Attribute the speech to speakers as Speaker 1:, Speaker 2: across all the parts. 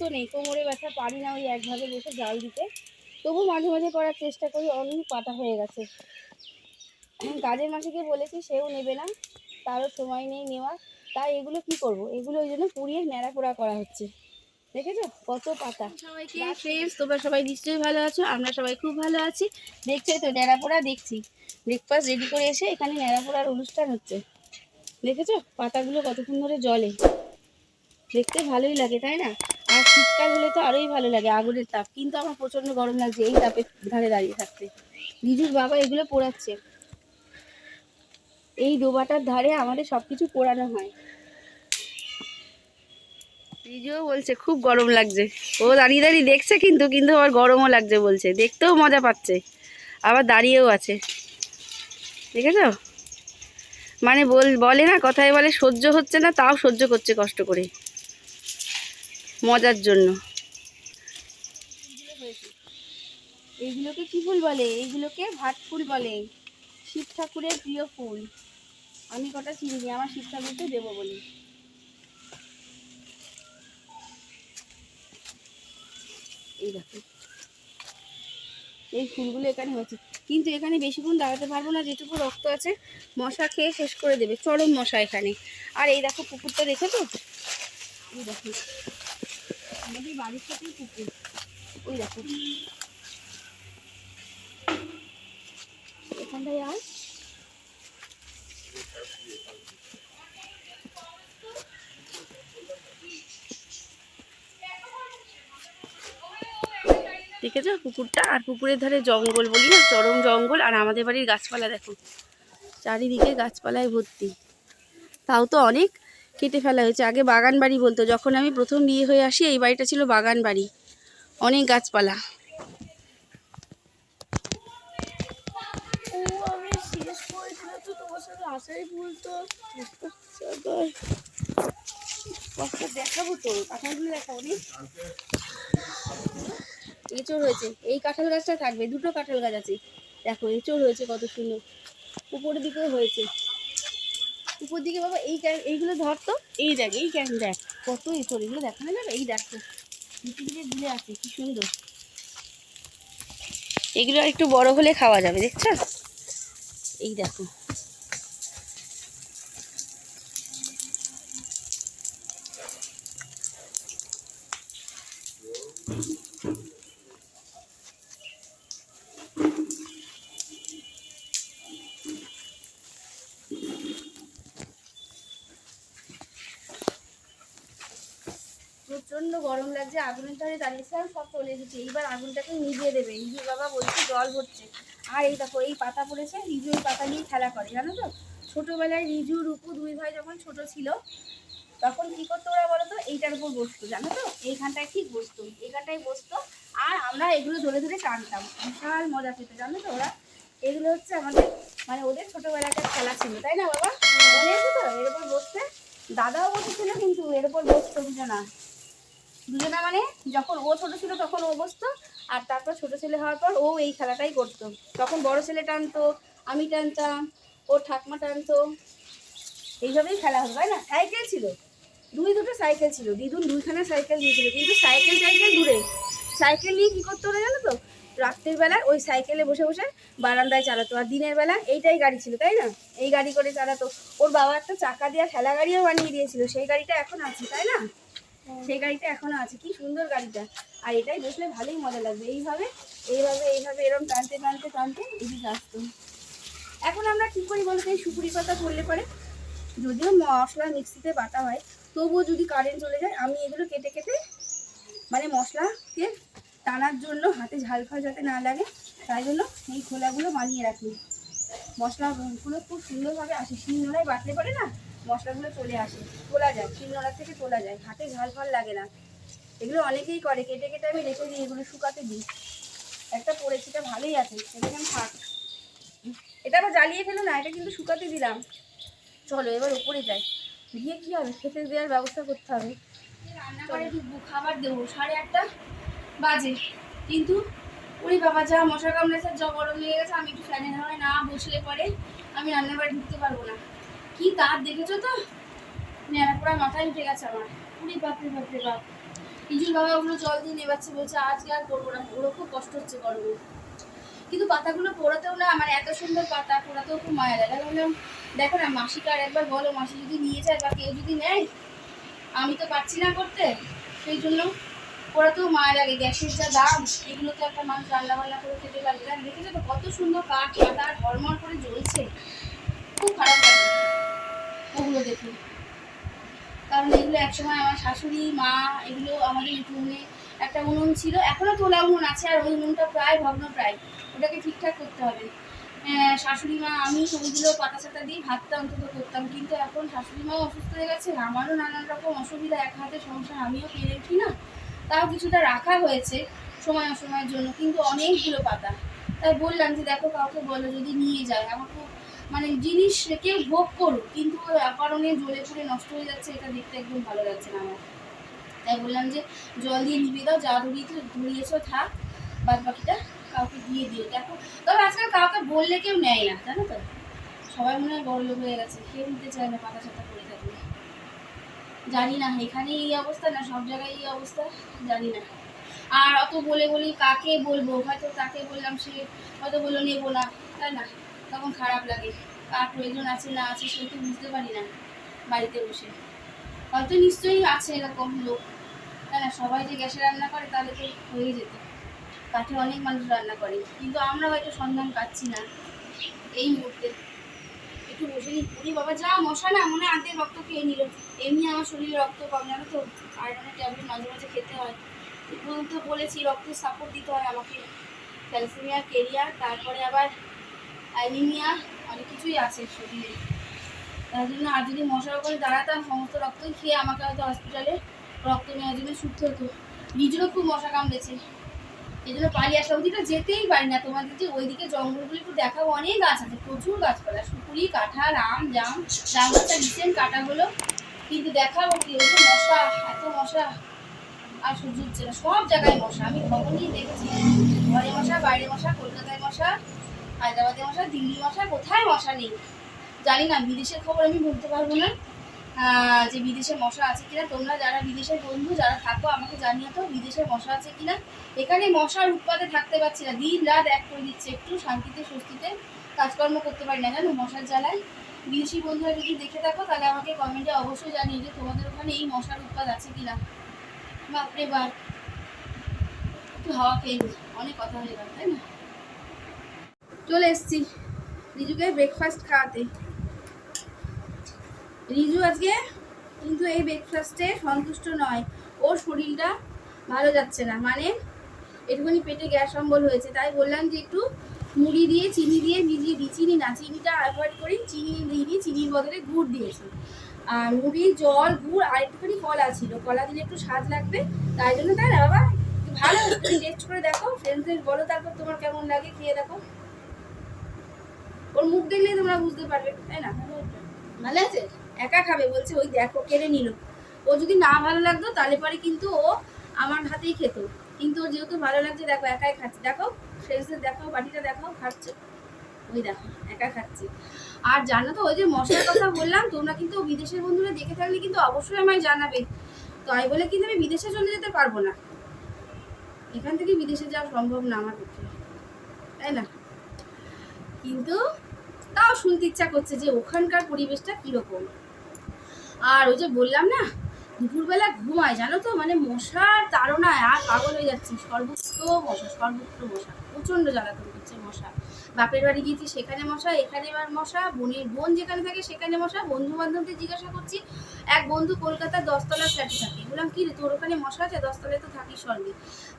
Speaker 1: শক্ত নেই। কোমরে ব্যথা পারি না ওই একভাবে বসে জাল দিতে। তবু মাঝে মাঝে করার চেষ্টা করি অনেক পাতা হয়ে গেছে। কাজের মাসিকে বলেছি, সেও নেবে না। তারও সময় নেই নেওয়া তাই এগুলো কি করব? এগুলো ওই জন্য পুড়িয়ে ন্যাড়া পোড়া করা হচ্ছে। দেখেছ? কত পাতা। সবাইকে ফ্রেন্ডস তোমরা সবাই নিশ্চয়ই ভালো আছো, আমরা সবাই খুব ভালো আছি। দেখছোই তো, ন্যাড়া পোড়া দেখছি। ব্রেকফাস্ট রেডি করে এসে এখানে ন্যাড়া পোড়ার অনুষ্ঠান হচ্ছে। দেখেছ? পাতাগুলো কতক্ষণ ধরে জলে দেখতে ভালোই লাগে, তাই না? আর শীতকাল হলে তো আরোই ভালো লাগে, আগুনের তাপ। কিন্তু আমার প্রচণ্ড গরম লাগছে, এই তাপের ধারে দাঁড়িয়ে থাকতে। রিজুর বাবা এগুলো পোড়াচ্ছে। এই ডোবাটার ধারে আমাদের সব কিছু পোড়ানো হয়। রিজুও বলছে, খুব গরম লাগছে। ও দাঁড়িয়ে দাঁড়িয়ে দেখছে কিন্তু কিন্তু আবার গরমও লাগছে বলছে। দেখতেও মজা পাচ্ছে। আবার দাঁড়িয়েও আছে। দেখেছ? মানে বল, বলে না, কথায় বলে, সহ্য হচ্ছে না, তাও সহ্য করছে কষ্ট করে। মজার জন্য। এইগুলোকে কি ফুল বলে? এইগুলোকে ভাট ফুল বলে। শিব ঠাকুরের প্রিয় ফুল। আমি কটা চিনি আমার শিব ঠাকুরকে দেবো বলি। এই দেখো। এই ফুলগুলো এখানে হচ্ছে কিন্তু এখানে বেশিক্ষণ দাঁড়াতে পারব না, যেটুকু রক্ত আছে, মশা খেয়ে শেষ করে দেবে। চরম মশা এখানে। আর এই দেখো পুকুরটা দেখেছ? এই দেখো। আমাদের বাড়ির পুকুর। ওই দেখো। এখানটায় আর? দেখেছ? পুকুরটা আর পুকুরের ধারে জঙ্গল বলি না, চরম জঙ্গল। আর আমাদের বাড়ির গাছপালা দেখো। চারিদিকে গাছপালায় ভর্তি। তাও তো অনেক কেটে ফেলা হয়েছে। আগে বাগান বাড়ি বলতো যখন আমি প্রথম বিয়ে হয়ে আসি এই বাড়িটা ছিল বাগান বাড়ি। অনেক গাছপালা। দেখাবো তো কাঁঠালগুলো এঁচড় হয়েছে। এই কাঁঠাল গাছটা থাকবে দুটো কাঁঠাল গাছ আছে। দেখো এঁচড় হয়েছে কত সুন্দর। উপরের দিকেও হয়েছে। উপর দিকে বাবা, এই এইগুলো ধর তো। এই দেখ, এই ক্যাং দেখ, কত এই তোর এগুলো দেখানো যাবে এই দেখো নিচে দিকে ঝুলে আছে, কি সুন্দর। এগুলো একটু বড় হলে খাওয়া যাবে, দেখছ? এই দেখো। প্রচণ্ড গরম লাগছে, আগুনের ধারে দাঁড়িয়েছিলাম সব চলে এসেছে। এইবার আগুনটাকে নিভিয়ে দেবে। রিজু বাবা বলছে জল ভরছে। আর এই দেখো, এই পাতা পড়েছে, রিজু পাতা নিয়ে খেলা করে, জানো তো? ছোটোবেলায় রিজু, রূপু দুই ভাই যখন ছোট ছিল, তখন কী করতো ওরা বলো তো এইটার উপর বসতো, জানো তো? এইখানটায় ঠিক বসতো, এইখানটায় বসতো। আর আমরা এগুলো ধরে ধরে টানতাম। বিশাল মজা পেতো জানো তো ওরা? এগুলো হচ্ছে আমাদের মানে ওদের ছোটবেলাকার খেলা ছিল, তাই না বাবা? মনে আছে তো? এর উপর বসতে? দাদাও বসেছিল কিন্তু এর উপর বসতো দুজনা দুজনা মানে যখন ও ছোট ছিল তখন ও বসতো, আর তারপর ছোট ছেলে হওয়ার পর ও এই খেলাটাই করতো। তখন বড় ছেলে টানতো, আমি টানতাম, ও ঠাকমা টানতো। এইভাবেই খেলা হতো, তাই না? সাইকেল ছিল। দুই দুটো সাইকেল ছিল। দিদুন দুইখানা সাইকেল দিয়েছিল কিন্তু সাইকেল সাইকেল দূরে। সাইকেল নিয়ে কী করতো ওরা জানো তো? রাত্রের বেলায় ওই সাইকেলে বসে বসে বারান্দায় চালাতো। আর দিনের বেলা এইটাই গাড়ি ছিল, তাই না? এই গাড়ি করে চালাতো। ওর বাবা একটা চাকা দেওয়া ঠেলা গাড়িও বানিয়ে দিয়েছিল। সেই গাড়িটা এখন আছে, তাই না? সেই গাড়িটা এখনও আছে, কি সুন্দর গাড়িটা। আর এটাই বসলে ভালোই মজা লাগবে। এইভাবে এইভাবে এইভাবে এরকম টানতে টানতে টানতে এদিকে আসতো এখন আমরা কি করি বলতে, এই সুপুরি পাতা করলে পরে, যদিও মশলা মিক্সিতে বাটা হয়, তবুও যদি কারেন্ট চলে যায়, আমি এগুলো কেটে কেটে মানে মশলাকে টানার জন্য হাতে ঝাল ফাল যাতে না লাগে, তাই জন্য এই খোলাগুলো বানিয়ে রাখি। মশলাগুলো খুব সুন্দরভাবে আসে। শিলনোড়ায় বাটলে পরে না মশলাগুলো চলে আসে, তোলা যায় শিলনোড়া থেকে তোলা যায়, হাতে ঝাল ফাল লাগে না। এগুলো অনেকেই করে, কেটে কেটে আমি রেখে দিই, এগুলো শুকাতে দিই। একটা পড়েছে ভালোই আছে কেমন থাক এটা আবার জ্বালিয়ে ফেলো না, এটা কিন্তু শুকাতে দিলাম। চলো, এবার উপরে যাই। গিয়ে কী হবে? খেতে দেওয়ার ব্যবস্থা করতে হবে। রান্নাঘরে ঢুকবো, খাবার দেবো, সাড়ে আটটা বাজে। কিন্তু ওরে বাবা, যা মশা কামড়েছে, যা গরম লেগে গেছে, আমি একটু ফ্যানের হাওয়ায় না বসলে পরে আমি রান্নাঘরে ঢুকতে পারব না। কি তার দেখেছ তো? পোড়া মাথায় উঠে গেছে আমার। উনি বাপরে বাপরে বাপ রিজুর বাবা ওগুলো জল দিয়ে নেবাচ্ছে, বলছে, আজকে আর করব না। ওরও খুব কষ্ট হচ্ছে গরমে কিন্তু পাতাগুলো পোড়াতেও না আমার এত সুন্দর পাতা, পোড়াতেও খুব মায়া লাগে। বললাম, দেখো না, মাসিকে আর একবার বলো, মাসি যদি নিয়ে যায় বা কেউ যদি নেয়, আমি তো পারছি না করতে। সেই জন্য পোড়াতেও মায়া লাগে। গ্যাসের যা দাম, এগুলো তো একটা মানুষ রান্না বান্না করে খেতে পারবে। না দেখেছ তো কত সুন্দর কাঠ পাতা আর হরমর করে জ্বলছে। খুব খারাপ লাগে। ওগুলো দেখে। কারণ এগুলো একসময় আমার শাশুড়ি, মা, এগুলো আমাদের উঠোনে একটা উনুন ছিল। এখনও তোলা উনুন আছে আর ওই উনুনটা প্রায়, ভগ্ন প্রায়। ওটাকে ঠিকঠাক করতে হবে। শাশুড়ি মা, আমি ওইগুলো পাতা সাতা দিয়ে ভাতটা অন্তত করতাম। কিন্তু এখন শাশুড়ি মাও অসুস্থ হয়ে গেছে। আমারও নানান রকম অসুবিধা। এক হাতে সংসার, আমিও পেরে উঠি না। তাও কিছুটা রাখা হয়েছে সময় অসময়ের জন্য। কিন্তু অনেকগুলো পাতা। তাই বললাম যে, দেখো, কাউকে বলো যদি নিয়ে যায়। আমার খুব মানে জিনিস কেউ ভোগ করুক, কিন্তু কারণে জ্বলে পুড়ে নষ্ট হয়ে যাচ্ছে, এটা দেখতে একদম ভালো লাগছে না আমার। তাই বললাম যে, জল দিয়ে নিবি দাও, যা ধরিয়েছো ধরিয়েছো থাক বাদ বাকিটা কাউকে দিয়ে দিও দেখো। তবে আজকাল কাউকে বললে কেউ নেয় না, জানো তো? সবাই মনে হয় বড় লোক হয়ে গেছে, কেউ নিতে চায় না পাতা সাতা করে থাকলে। জানি না, এখানে এই অবস্থা না সব জায়গায় এই অবস্থা, জানি না। আর অত বলে বলি কাকে বলব? হয়তো তাকে বললাম সে, হয়তো বলল নেব না, তাই না? তখন খারাপ লাগে? কার প্রয়োজন আছে না আছে সে তো বুঝতে পারি না বাড়িতে বসে। হয়তো নিশ্চয়ই আছে এরকম লোক। তাই না সবাই যে গ্যাসে রান্না করে তাহলে তো হয়ে যেত। কাঠে অনেক মানুষ রান্না করে, কিন্তু আমরা হয়তো সন্ধান পাচ্ছি না এই মুহূর্তে। একটু বসে নিই উনি বাবা, যা মশা না, মনে হয় আর্ধেক রক্ত খেয়ে নিল। এমনি আমার শরীরে রক্ত কম, জানো তো? আয়রনের ট্যাবলেট মাঝে মাঝে খেতে হয়। তো বলেছি, রক্তের সাপোর্ট দিতে হয় আমাকে। ক্যালসিমিয়া কেরিয়ার তারপরে আবার অ্যানিমিয়া, অনেক কিছুই আছে শরীরে। তার জন্য আর যদি মশার উপরে দাঁড়াতাম, সমস্ত রক্তই খেয়ে আমাকে হয়তো হসপিটালে রক্ত নেওয়ার জন্য ছুটতে হতো। নিজেরও খুব মশা কামড়েছে। এই জন্য পালিয়ে আসা ওদিকে যেতেই পারি না। তোমাদের যে ওইদিকে জঙ্গলগুলো একটু দেখাবো, অনেক গাছ আছে, প্রচুর গাছপালা, সুপুরি, কাঁঠাল, আম, জাম জাম গাছটা রিসেন্ট কাটা হলো কিন্তু দেখাবো কি, ওই মশা, এত মশা, আর সহ্য হচ্ছে না। সব জায়গায় মশা, আমি নিয়ে দেখেছি। ঘরে মশা, বাইরে মশা, কলকাতায় মশা হায়দ্রাবাদে মশা দিল্লি মশা কোথায় মশা নেই? জানি না, বিদেশের খবর আমি বলতে পারব না। যে বিদেশে মশা আছে কিনা, তোমরা যারা বিদেশের বন্ধু, যারা থাকো, আমাকে জানিয়ে তো বিদেশে মশা আছে কিনা। এখানে মশার উৎপাদে থাকতে পারছি না। দিন রাত এক করে দিচ্ছে, একটু শান্তিতে, স্বস্তিতে কাজকর্ম করতে পারি না, জানো, মশার জ্বালায়। বিদেশি বন্ধুরা যদি দেখে থাকো, তাহলে আমাকে কমেন্টে অবশ্যই জানিয়ে যে তোমাদের ওখানে এই মশার উৎপাদ আছে কিনা। বাপরে বাপ, একটু হাওয়া খেয়ে অনেক কথা হয়ে গেল, তাই না? চলে এসছি। রিজুকে ব্রেকফাস্ট খাওয়াতে। রিজু আজকে কিন্তু এই ব্রেকফাস্টে সন্তুষ্ট নয়। ওর শরীরটা ভালো যাচ্ছে না। মানে একটুখানি পেটে গ্যাস অম্বল হয়েছে। তাই বললাম যে একটু মুড়ি দিয়ে চিনি দিয়ে ভিজিয়ে দিই। চিনি না, চিনিটা অ্যাভয়েড করি। চিনি দিইনি চিনির বদলে গুড় দিয়েছি। আর মুড়ি, জল, গুড় আর একটুখানি কলা ছিল। কলা দিলে একটু স্বাদ লাগবে। তাই জন্য তাই না বাবা ভালো টেস্ট করে দেখো। ফ্রেন্ডসদের বলো তারপর তোমার কেমন লাগে, খেয়ে দেখো। ওর মুখ দেখলেই তোমরা বুঝতে পারবে তাই না? ভালো আছে? একা খাবে বলছে ওই দেখো কেড়ে নিল। ও যদি না ভালো লাগতো তাহলে পরে কিন্তু ও আমার হাতেই খেত। কিন্তু ও যেহেতু ভালো লাগছে দেখো একাই খাচ্ছে। দেখো ফ্রেন্ডসদের দেখো বাটিটা দেখাও খাচ্ছে। ওই দেখো একা খাচ্ছে। আর জানো তো ওই যে মশলার কথা বললাম তোমরা কিন্তু বিদেশের বন্ধুরা দেখে থাকলে কিন্তু অবশ্যই আমায় জানাবে। তাই বলে কিন্তু আমি বিদেশে চলে যেতে পারব না। এখান থেকে বিদেশে যাওয়া সম্ভব না আমার পক্ষে। তাই না? কিন্তু তাও শুনতে ইচ্ছা করছে যে ওখানকার পরিবেশটা কীরকম। আর ওই যে বললাম না, দুপুরবেলা ঘুমায়, জানো তো? মানে মশার তাড়নায় আর পাগল হয়ে যাচ্ছি। সর্বত্র মশা সর্বত্র মশা। প্রচণ্ড জ্বালাতন করছে মশা। বাপের বাড়ি গিয়েছি সেখানে মশা, এখানে এবার মশা, বোনের বোন যেখানে থাকে সেখানে মশা। বন্ধু বান্ধবদের জিজ্ঞাসা করছি, এক বন্ধু কলকাতার দশতলা ফ্ল্যাটে থাকে। বললাম, কি রে, তোর ওখানে মশা আছে? দশতলায় তো থাকিস স্বর্গে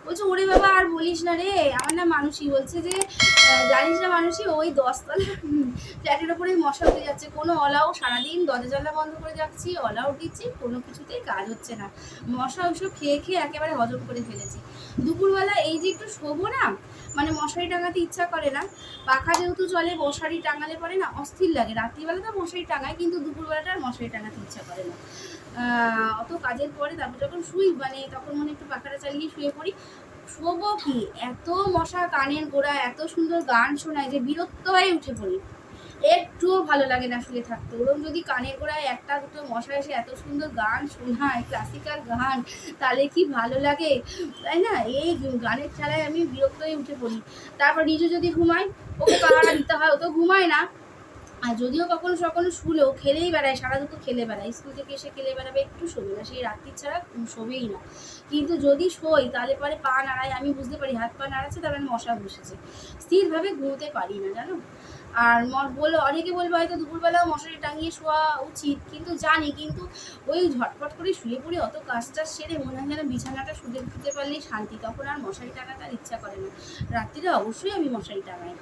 Speaker 1: বলছে, ওরে বাবা, আর বলিস না রে। আমার না মানুষই বলছে যে জানিস না মানুষই ওই দশতলা ফ্ল্যাটের ওপরেই মশা উঠে যাচ্ছে। কোনো অলাও সারাদিন দরজা জানলা বন্ধ করে যাচ্ছি অলাও দিচ্ছি কোনো কিছুতেই কাজ হচ্ছে না। মশা ওইসব খেয়ে খেয়ে একেবারে হজম করে ফেলেছি। দুপুরবেলা এই যে একটু শোবো না মানে মশারি টাঙাতে ইচ্ছা করে না। পাখা যেহেতু চলে, মশারি টাঙালে পরে না অস্থির লাগে। রাত্রিবেলা তো মশারি টাঙায়, কিন্তু দুপুরবেলাটা আর মশারি টাঙাতে ইচ্ছা করে না। অত কাজের পরে তারপর যখন শুই মানে তখন মনে একটু পাখাটা চালিয়ে শুয়ে পড়ি। শোবো কি? এত মশা কানের গোড়া এত সুন্দর গান শোনায় যে বিরক্ত হয়ে উঠে পড়ি। একটুও ভালো লাগে না শুয়ে থাকতে। ওরম যদি কানের গোড়ায় একটা দুটো মশা এসে এত সুন্দর গান শোনায় ক্লাসিক্যাল গান, তাহলে কি ভালো লাগে? তাই না? এই গানের ছাড়াই আমি বিরক্ত হয়ে উঠে পড়ি। তারপর নিজে যদি ঘুমাই, ওকে পাহারা দিতে হয়, ও তো ঘুমায় না। আর যদিও কখনো সখনো শুলেও খেলেই বেড়ায়, সারা দুটো খেলে বেড়ায়। স্কুল থেকে এসে খেলে বেড়াবে একটু শোবে না সেই রাত্রি ছাড়া শোবেই না। কিন্তু যদি শোই তাহলে পরে পা নাড়ায়, আমি বুঝতে পারি, হাত পা নাড়াচ্ছে তার মানে মশা বসেছে। স্থিরভাবে ঘুমোতে পারি না, জানো? আর বলল অনেকে বলবে হয়তো দুপুরবেলাও মশারি টাঙিয়ে শোয়া উচিত, কিন্তু জানি, কিন্তু ওই ঝটপট করে শুয়ে পড়ে অত কাজ টাজ সেরে মনে হয় যেন বিছানাটা শুতে শুতে পারলেই শান্তি, তখন আর মশারি টাঙাতে আর ইচ্ছা করে না। রাত্রিরে অবশ্যই আমি মশারি টাঙাই।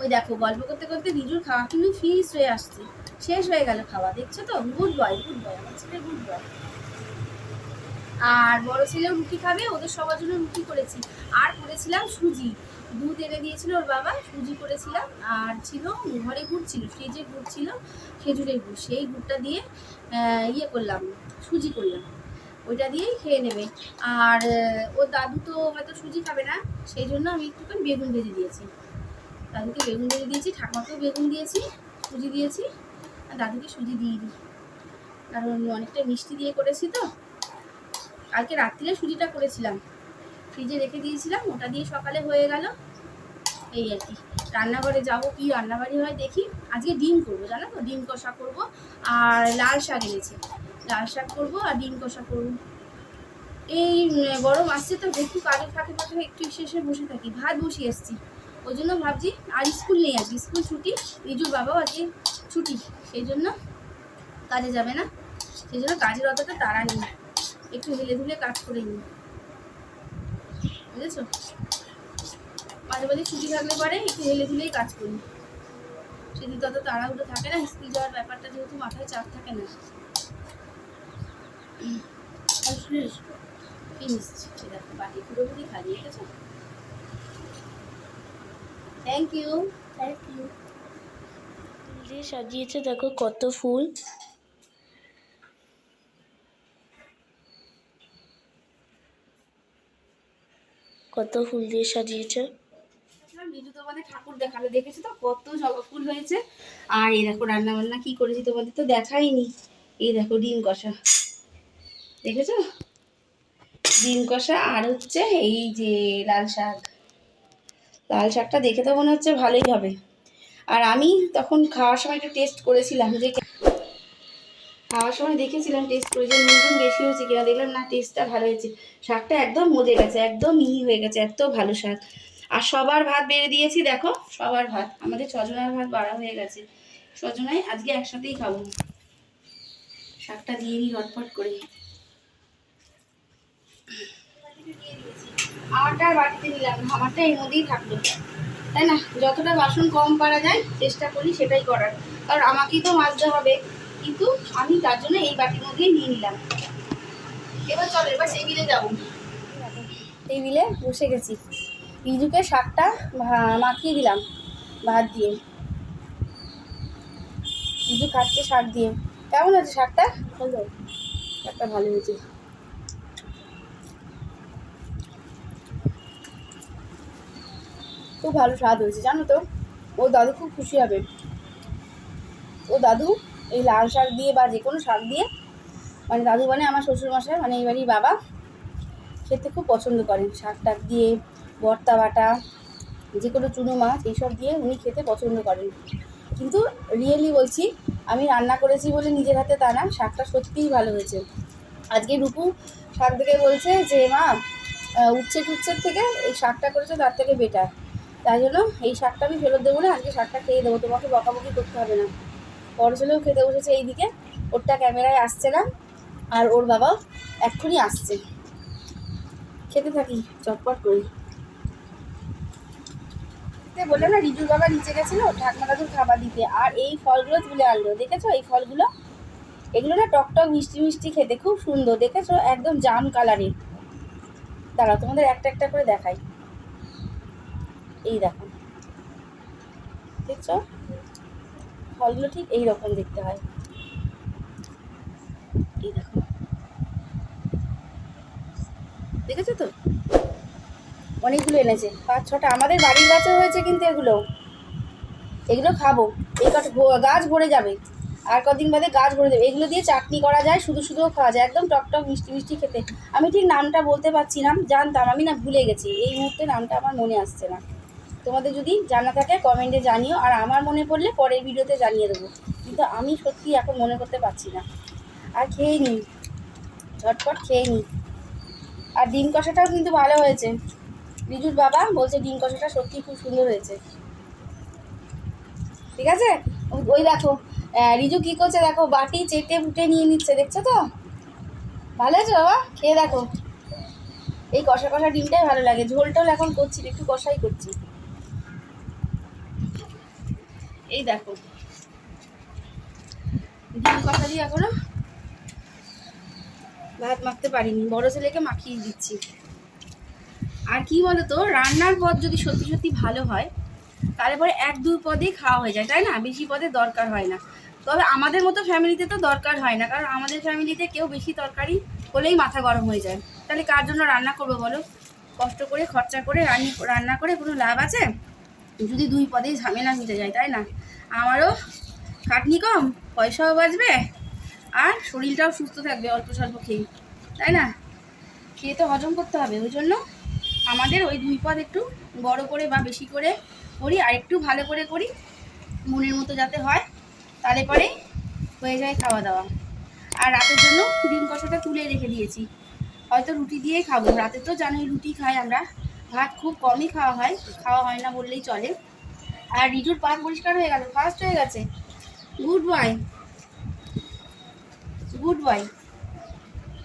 Speaker 1: ওই দেখো, গল্প করতে করতে রিজুর খাওয়া কিন্তু ফিস হয়ে আসছে। শেষ হয়ে গেল খাওয়া, দেখছ তো? গুড বয় গুড বয় আমার ছেলে গুড বয় আর বড় ছেলেও রুটি খাবে, ওদের সবার জন্য রুটি করেছি। আর করেছিলাম সুজি। দুধ এনে দিয়েছিল ওর বাবা, সুজি করেছিলাম। আর ছিল ঘরে গুড় ছিল, ফ্রিজে গুড় ছিল, খেজুরের গুড়। সেই গুড়টা দিয়ে ইয়ে করলাম, সুজি করলাম। ওইটা দিয়েই খেয়ে নেবে। আর ওর দাদু তো হয়তো সুজি খাবে না, সেই জন্য আমি একটুখানি বেগুন ভেজে দিয়েছি। দাদুকে বেগুন ভেজে দিয়েছি, ঠাকুমাকেও বেগুন দিয়েছি, সুজি দিয়েছি, আর দাদুকে সুজি দিইনি কারণ অনেকটা মিষ্টি দিয়ে করেছি তো। কালকে রাত্রিরে সুজিটা করেছিলাম। ফ্রিজে রেখে দিয়েছিলাম, ওটা দিয়ে সকালে হয়ে গেল। এই আর কি। রান্নাঘরে যাব, কি রান্নাবাড়ি হয় দেখি। আজকে ডিম করব, জানো তো? ডিম কষা করব, আর লাল শাক এনেছে। লাল শাক করব আর ডিম কষা করব। এই গরম আসছে তো, একটু কাজের ফাঁকে ফাঁকে একটু শেষে বসে থাকি। ভাত বসিয়ে এসছি। ওই জন্য ভাবছি আর স্কুল নেই আজকে। স্কুল ছুটি, রিজুর বাবাও আজকে ছুটি, সেই জন্য কাজে যাবে না। সেই জন্য কাজের অতটা তাড়া নেই। একটু হেলে ধুলে কাজ করে নিই। বুঝেছ? মাঝে মাঝে ছুটি থাকলে পরে একটু হেলে ধুলেই কাজ করি। সেদিন তত তাড়াহুড়ো থাকে না, স্কুল যাওয়ার ব্যাপারটা যেহেতু মাথায় চাপ থাকে না। ফিনিশ দেখো বাটি পুরোপুরি খালি রেখেছো থ্যাংক ইউ
Speaker 2: থ্যাংক ইউ দিয়ে সাজিয়েছে দেখো কত ফুল। কত ফুল দিয়ে সাজিয়েছে।
Speaker 1: তোমাদের ঠাকুর দেখাল দেখেছ তো কত জবা ফুল হয়েছে? আর এই দেখো রান্না বান্না কি করেছি তোমাদের তো দেখাইনি। এই দেখো ডিম কষা। দেখেছ? ডিম কষা আর হচ্ছে এই যে লাল শাক। লাল শাকটা দেখে তো মনে হচ্ছে ভালোই হবে। আর আমি তখন খাওয়ার সময় একটু টেস্ট করেছিলাম যে খাওয়ার সময় দেখেছিলাম টেস্ট করে যে নুন বেশি হয়েছে কিনা, দেখলাম না টেস্টটা ভালো হয়েছে। শাকটা একদম মজে গেছে, একদম মিহি হয়ে গেছে, এত ভালো শাক আর সবার ভাত বেড়ে দিয়েছি, দেখো, সবার ভাত। আমাদের ছজনার ভাত বাড়া হয়ে গেছে। ছজনাই আজকে একসাথেই খাব। শাকটা দিয়ে নিই রটপট করে। আমারটা আর বাটিতে নিলাম আমারটা এর মধ্যেই থাকল। তাই না? যতটা বাসন কম পারা যায়, চেষ্টা করি সেটাই করার। কারণ আমাকেই তো মাজতে হবে। কিন্তু আমি তার জন্য এই বাটির মধ্যেই নিয়ে নিলাম। এবার চলো, এবার টেবিলে যাব। টেবিলে বসে গেছি। রিজুকে শাকটা মাখিয়ে দিলাম, ভাত দিয়ে। রিজু খাচ্ছে শাক দিয়ে। কেমন আছে শাকটা? ভালো। শাকটা ভালো হয়েছে। খুব ভালো স্বাদ হয়েছে, জানো তো? ও দাদু খুব খুশি হবে। ও দাদু, এই লাল শাক দিয়ে বা যে কোনো শাক দিয়ে মানে দাদু মানে আমার শ্বশুরমশাই মানে এই বাড়ির বাবা, খেতে খুব পছন্দ করেন। শাক টাক দিয়ে, ভর্তা বাটা, যে কোনো চুনো মাছ, এইসব দিয়ে উনি খেতে পছন্দ করেন। কিন্তু রিয়েলি বলছি, আমি রান্না করেছি বলে নিজের হাতে তা না, শাকটা সত্যিই ভালো হয়েছে। আজকে রূপু শাক দেখে বলছে যে, মা উচ্ছে টুচ্ছের থেকে এই শাকটা করেছে, তার থেকে বেটার তাই জন্য এই শাকটা আমি ফেরত দেবো না, আজকে শাকটা খেয়ে দেবো। তোমাকে বকাবকি করতে হবে না। ছেলেও খেতে বসেছে এইদিকে। ওরটা ক্যামেরায় আসছে না, আর ওর বাবা এক্ষুনি আসছে। খেতে থাকি, চটপট করি। তে বললাম না, রিজুর বাবা নিচে গেছিল ঠাকমা দাদুর খাবার দিতে। আর এই ফলগুলো তুলে আনলো। দেখেছ এই ফলগুলো? এগুলো না টক টক, মিষ্টি মিষ্টি খেতে খুব সুন্দর। দেখেছ? একদম জাম কালারের দাঁড়াও, তোমাদের একটা একটা করে দেখাই। এই দেখো। দেখছ? ফলগুলো ঠিক এই রকম দেখতে হয়। এই দেখো। দেখেছ তো? অনেকগুলো এনেছে। পাঁচ, ছটা। আমাদের বাড়ির গাছে হয়েছে কিন্তু এগুলো। এগুলো খাব। এই গাছ ভরে যাবে। আর কদিন বাদে গাছ ভরে যাবে। এগুলো দিয়ে চাটনি করা যায়, শুধু শুধুও খাওয়া যায়। একদম টক টক, মিষ্টি মিষ্টি খেতে। আমি ঠিক নামটা বলতে পারছি না, জানতাম। আমি না ভুলে গেছি। এই মুহূর্তে নামটা আমার মনে আসছে না। তোমাদের যদি জানা থাকে কমেন্টে জানিও। আর আমার মনে পড়লে পরের ভিডিওতে জানিয়ে দেবো। কিন্তু আমি সত্যি এখন মনে করতে পারছি না। আর খেয়ে নিই ঝটপট খেয়ে নিই আর ডিম কষাটাও কিন্তু ভালো হয়েছে। রিজুর বাবা বলছে ডিম কষাটা সত্যি খুব সুন্দর হয়েছে। ঠিক আছে? ওই দেখো রিজু কি করছে দেখো, বাটি চেটে ফুটে নিয়ে নিচ্ছে, দেখছ তো? ভালো হয়েছে বাবা? খেয়ে দেখো। এই কষা কষা ডিমটাই ভালো লাগে। ঝোল টোল এখন করছি একটু কষাই করছি। এই দেখো। ডিম কষা দিয়ে এখনও ভাত মাখতে পারিনি, বড় ছেলেকে মাখিয়ে দিচ্ছি। আর কি বলতো, রান্নার পদ যদি সত্যি সত্যি ভালো হয়, তাহলে পরে এক দুই পদেই খাওয়া হয়ে যায়, তাই না? বেশি পদে দরকার হয় না। তবে আমাদের মতো ফ্যামিলিতে তো দরকার হয় না, কারণ আমাদের ফ্যামিলিতে কেউ বেশি তরকারি হলেই মাথা গরম হয়ে যায়। তাহলে কার জন্য রান্না করব বলো? কষ্ট করে, খরচা করে রান্না করে কোনো লাভ আছে? যদি দুই পদেই ঝামেলা মিটে যায়, তাই না? আমারও খাটনি কম, পয়সাও বাঁচবে, আর শরীরটাও সুস্থ থাকবে অল্প স্বল্প খেয়ে তাই না? খেয়ে তো হজম করতে হবে, ওই জন্য আমাদের ওই দুই পদ একটু বড় করে বা বেশি করে করি, আর একটু ভালো করে করি, মনের মতো যাতে হয়, তাহলে পরে হয়ে যায় খাওয়া দাওয়া আর রাতের জন্য ডিম কষাটা তুলে রেখে দিয়েছি। হয়তো রুটি দিয়েই খাব, রাতে তো জানোই রুটি খাই আমরা। ভাত খুব কমই খাওয়া হয় খাওয়া হয় না বললেই চলে। আর রিজুর পান পরিষ্কার হয়ে গেল ফার্স্ট হয়ে গেছে। গুড বয় গুড বয়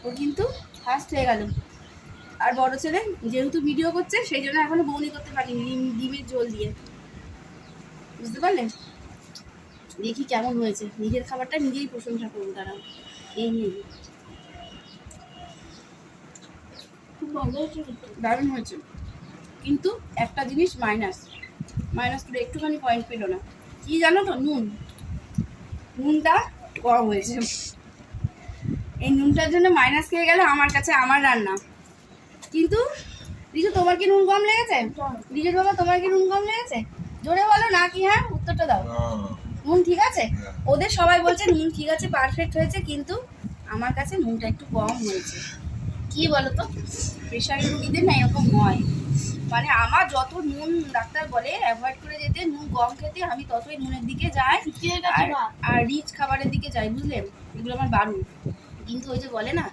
Speaker 1: ও কিন্তু ফার্স্ট হয়ে গেল। আর বড় ছেলে যেহেতু ভিডিও করছে সেই জন্য এখনও বৌনি করতে পারিনি ডিম- ডিমের ঝোল দিয়ে। বুঝতে পারলেন দেখি কেমন হয়েছে। নিজের খাবারটা নিজেই প্রশংসা করব তারা। এই নিয়ে। দারুণ হয়েছে। কিন্তু একটা জিনিস মাইনাস মাইনাস করে একটুখানি পয়েন্ট পেল না। কি জানো তো? নুন। নুনটা কম হয়েছে। এই নুনটার জন্য মাইনাস খেয়ে গেল আমার কাছে আমার রান্না। কিন্তু রিজু তোমার কি নুন কম লেগেছে? রিজুর বাবা তোমার কি নুন কম লেগেছে? জোরে বলো না কি হ্যাঁ? উত্তরটা দাও। নুন ঠিক আছে? ওদের সবাই বলছে নুন ঠিক আছে পারফেক্ট হয়েছে কিন্তু আমার কাছে নুনটা একটু কম হয়েছে। কি বলো তো প্রেশারের রুগীদের না এরকম হয়। মানে আমার যত নুন ডাক্তার বলে অ্যাভয়েড করে যেতে নুন কম খেতে আমি ততই নুনের দিকে যাই। আর আর রিচ খাবারের দিকে যাই বুঝলেন এগুলো আমার বারণ কিন্তু ওই যে বলে না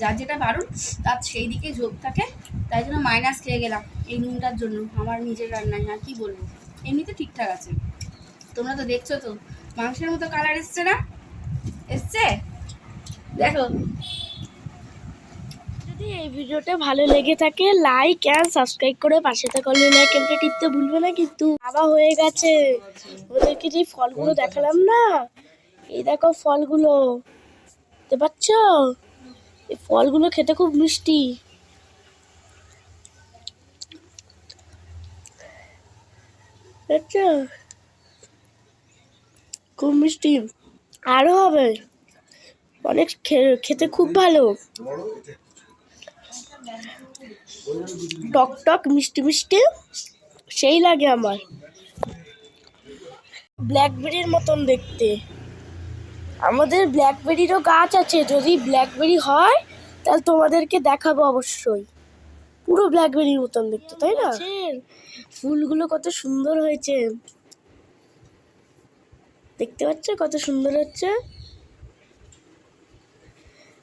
Speaker 1: যার যেটা বারণ তার সেই দিকে ঝোঁক থাকে। তাই জন্য মাইনাস খেয়ে গেলাম এই নুনটার জন্য আমার নিজের রান্নায় আর কি বলব? এমনিতে ঠিকঠাক আছে। তোমরা তো দেখছ তো মাংসের মতো কালার এসছে না? এসছে? দেখো।
Speaker 2: যদি এই ভিডিওটা ভালো লেগে থাকে লাইক অ্যান্ড সাবস্ক্রাইব করে পাশে থাকা অল আইকনটা টিপতে ভুলবে না কিন্তু। খাওয়া হয়ে গেছে। ওদেরকে যে ফলগুলো দেখালাম না, এই দেখো ফলগুলো। দেখতে পাচ্ছ? এই ফলগুলো খেতে খুব মিষ্টি। আচ্ছা খুব মিষ্টি। আরও হবে। অনেক খেতে খুব ভালো। টক টক মিষ্টি মিষ্টি সেই লাগে আমার। ব্ল্যাকবেরির মতন দেখতে। আমাদের ব্ল্যাকবেরিরও গাছ আছে যদি ব্ল্যাকবেরি হয় তাহলে তোমাদেরকে দেখাবো অবশ্যই। পুরো ব্ল্যাকবেরির মতন দেখতে তাই না? ফুলগুলো কত সুন্দর হয়েছে। দেখতে পাচ্ছ কত সুন্দর হচ্ছে?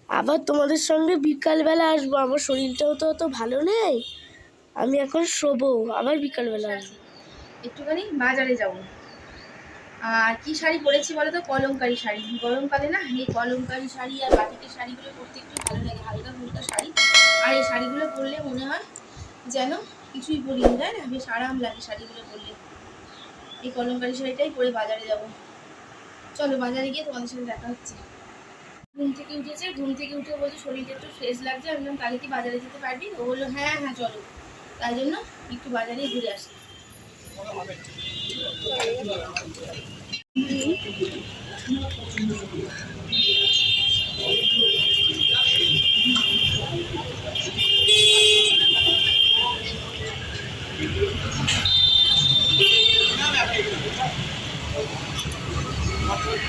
Speaker 2: আবার তোমাদের সঙ্গে বিকালবেলা আসব। আমার শরীরটাও তো অত ভালো নেই। আমি এখন শোবো আবার বিকালবেলা আসব।
Speaker 1: একটুখানি বাজারে যাব। আর কি শাড়ি পরেছি বলো তো? কলমকারি শাড়ি। গরমকালে না এই কলমকারি শাড়ি আর বাটিকের শাড়িগুলো পরতে একটু ভালো লাগে হালকা ফুলকা শাড়ি। আর এই শাড়িগুলো পরলে মনে হয় যেন কিছুই পরিনি তাই না? বেশ আরাম লাগে শাড়িগুলো পরলে। এই কলমকারি শাড়িটাই পরে বাজারে যাব। চলো বাজারে গিয়ে তোমাদের সাথে দেখা হচ্ছে। ঘুম থেকে উঠেছে, ঘুম থেকে উঠে বলছে, শরীরটা একটু ফ্রেশ লাগছে। আমি বললাম, কালকে কি বাজারে যেতে পারবি? ও বলল হ্যাঁ হ্যাঁ চলো। তাই জন্য একটু বাজারে ঘুরে আসি।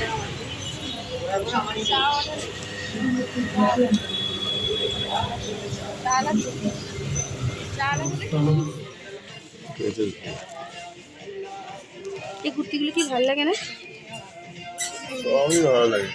Speaker 1: চাল আছে এই কুর্তিগুলো কি ভালো লাগে না?
Speaker 3: ভালো লাগে।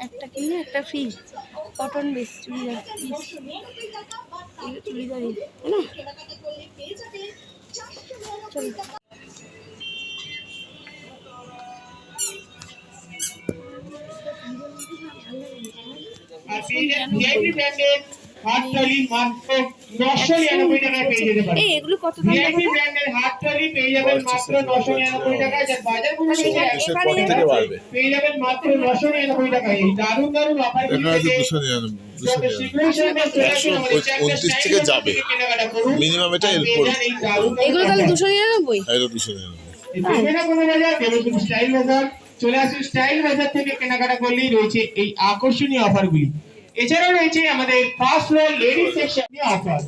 Speaker 1: একটা কিনলে একটা free cotton base churidar piece churidar না চলো
Speaker 4: টলি
Speaker 1: এই এগুলো কত দাম
Speaker 4: ভিআইপি ব্র্যান্ডের পেয়ে যাবেন মাত্র টাকায়। যার বাজার মূল্য পেয়ে যাবেন মাত্র টাকায়। এই দারুণ দারুণ অফার
Speaker 3: উনত্রিশ থেকে যাবে।
Speaker 4: কেনাকাটা
Speaker 3: মিনিমাম এটা
Speaker 1: এগুলো তাহলে দুশো নিরানব্বই?
Speaker 3: এটা দুশো নিরানব্বই।
Speaker 4: স্টাইল বাজার চলে আসুন স্টাইল বাজার থেকে কেনাকাটা করলেই রয়েছে এই আকর্ষণীয় অফারগুলি এছাড়াও রয়েছে আমাদের first floor ladies section offer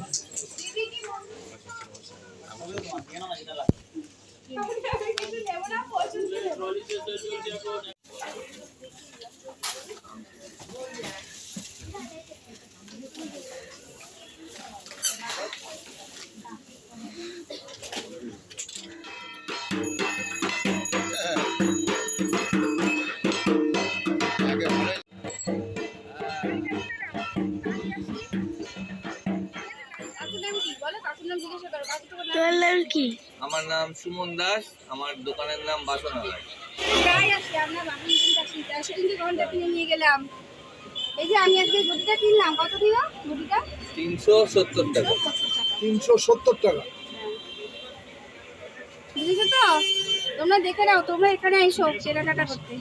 Speaker 1: তোমার নাম
Speaker 2: কি?
Speaker 5: আমার নাম সুমন দাস আমার দোকানের নাম
Speaker 1: প্রায় আসি কিন্তু আসি সেদিনকে ঘণ্টা কিনে নিয়ে গেলাম। এই যে আমি আজকে গদিটা কিনলাম কত দিল গদিটা
Speaker 5: তিনশো সত্তর টাকা।
Speaker 3: তিনশো সত্তর টাকা।
Speaker 1: বুঝেছ তো? তোমরা দেখে নাও তোমরা এখানে এসো কেনাকাটা করতে।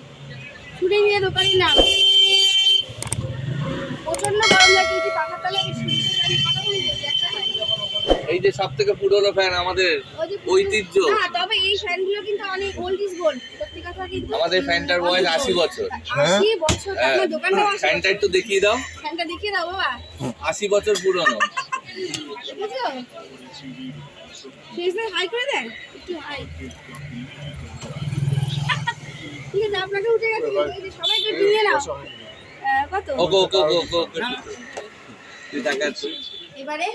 Speaker 1: ছুটে নিয়ে দোকানের নাম। প্রচণ্ড গরম লাগে পাখার তলায় বসে আমি কথা বলি বলছি, একটা ফ্যান।
Speaker 5: এই যে সব থেকে পুরোনো ফ্যান আমাদের ঐতিহ্য।
Speaker 1: না তবে এই ফ্যানগুলো কিন্তু অনেক ওল্ড ইজ গোল্ড সত্যি কথা কিন্তু
Speaker 5: আমাদের ফ্যানটার বয়স আশি বছর।
Speaker 1: আশি বছর
Speaker 5: হ্যাঁ।
Speaker 1: আপনার
Speaker 5: ফ্যানটা
Speaker 1: বছর।
Speaker 5: একটু দেখিয়ে দাও।
Speaker 1: ফ্যানটা দেখিয়ে দাও বাবা।
Speaker 5: আশি বছর পুরনো।
Speaker 1: বুঝছ? ফেসে হাই করে দেন। একটু হাই ঠিক আছে আপনাকে উঠে গেছে কিন্তু এই যে সবাইকে একটু নিয়ে নাও। আহ, কত?
Speaker 5: ওকে ওকে ওকে ওকে ওকে। তুই দেখাচ্ছি
Speaker 1: এবারে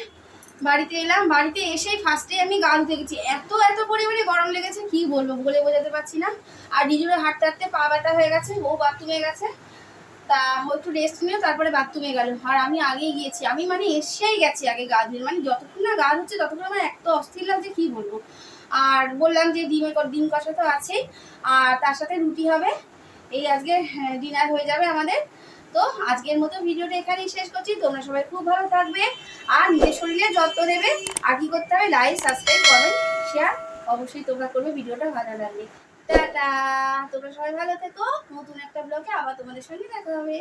Speaker 1: বাড়িতে এলাম, বাড়িতে এসেই ফার্স্টে আমি গা গেছি। এত এত পরিমাণে গরম লেগেছে, কি বলব বলে বোঝাতে পারছি না। আর ডিজুরে হাঁটতে হাঁটতে পা ব্যথা হয়ে গেছে ও বাথরুমে গেছে। তা একটু রেস্ট নিয়ে তারপরে বাথরুমে গেল। আর আমি আগেই গিয়েছি, আমি মানে এসেই গেছি আগে গা ধুয়ে। মানে যতক্ষণ না গা ধুচ্ছে, ততক্ষণ আমার এত অস্থির লাগছে, কি বলব। আর বললাম যে ডিমে ক- ডিম কষা তো আছেই, আর তার সাথে রুটি হবে। এই আজকে ডিনার হয়ে যাবে আমাদের। তো আজকের মতো ভিডিওটা এখানেই শেষ করছি। তোমরা সবাই খুব ভালো থাকবে আর নিজের শরীরে যত্ন দেবে আর কি করতে হবে লাইক সাবস্ক্রাইব কমেন্ট শেয়ার অবশ্যই তোমরা করবে ভিডিওটা ভালো লাগবে। তোমরা সবাই ভালো থেকো। নতুন একটা ব্লগে আবার তোমাদের সঙ্গে দেখা হবে।